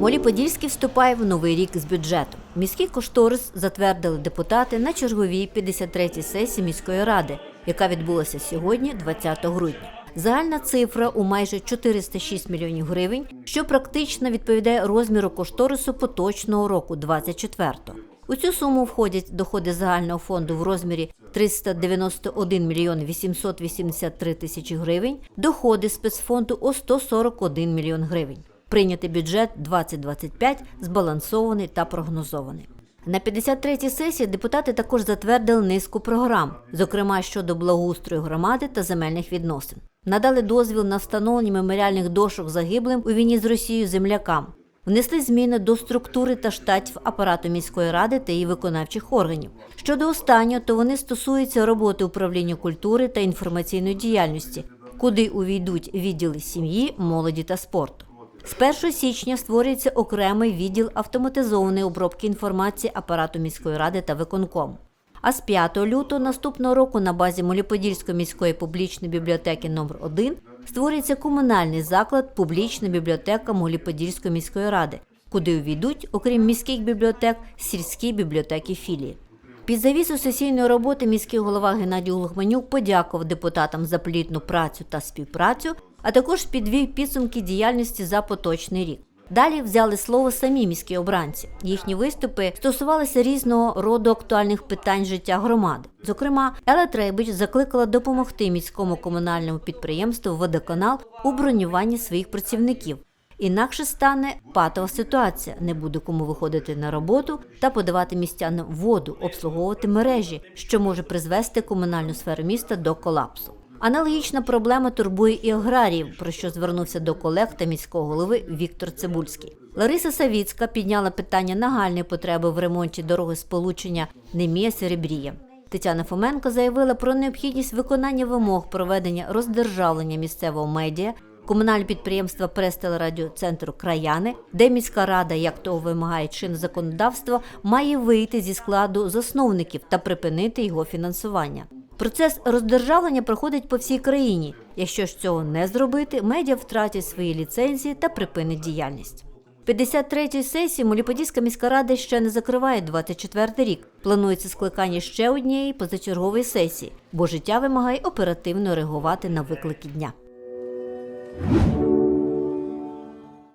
Молі Подільський вступає в новий рік з бюджетом. Міський кошторис затвердили депутати на черговій 53-й сесії міської ради, яка відбулася сьогодні, 20 грудня. Загальна цифра у майже 406 мільйонів гривень, що практично відповідає розміру кошторису поточного року 24-го. У цю суму входять доходи загального фонду в розмірі 391 мільйон 883 тисячі гривень, доходи спецфонду у 141 мільйон гривень. Прийнятий бюджет 2025 збалансований та прогнозований. На 53-й сесії депутати також затвердили низку програм, зокрема щодо благоустрою громади та земельних відносин. Надали дозвіл на встановлення меморіальних дошок загиблим у війні з Росією землякам. Внесли зміни до структури та штатів апарату міської ради та її виконавчих органів. Щодо останнього, то вони стосуються роботи управління культури та інформаційної діяльності, куди увійдуть відділи сім'ї, молоді та спорту. З 1 січня створюється окремий відділ автоматизованої обробки інформації апарату міської ради та виконкому. А з 5 лютого наступного року на базі Моліподільської міської публічної бібліотеки номер 1 створюється комунальний заклад Публічна бібліотека Моліподільської міської ради, куди увійдуть, окрім міських бібліотек, сільські бібліотеки філії. Під завісу сесійної роботи міський голова Геннадій Лухманюк подякував депутатам за плідну працю та співпрацю, а також підвів підсумки діяльності за поточний рік. Далі взяли слово самі міські обранці. Їхні виступи стосувалися різного роду актуальних питань життя громади. Зокрема, Елла Трейбич закликала допомогти міському комунальному підприємству Водоканал у бронюванні своїх працівників. Інакше стане патова ситуація. Не буде кому виходити на роботу та подавати містянам воду, обслуговувати мережі, що може призвести комунальну сферу міста до колапсу. Аналогічна проблема турбує і аграріїв, про що звернувся до колег та міського голови Віктор Цибульський. Лариса Савіцька підняла питання нагальної потреби в ремонті дороги сполучення Немія Серебрія. Тетяна Фоменко заявила про необхідність виконання вимог проведення роздержавлення місцевого медіа, комунальне підприємство прес-телерадіоцентру Краяни, де міська рада, як того вимагає чинне законодавство, має вийти зі складу засновників та припинити його фінансування. Процес роздержавлення проходить по всій країні. Якщо ж цього не зробити, медіа втратять свої ліцензії та припинить діяльність. 53-ї сесії Моліподільська міська рада ще не закриває 24-й рік. Планується скликання ще однієї позачергової сесії, бо життя вимагає оперативно реагувати на виклики дня.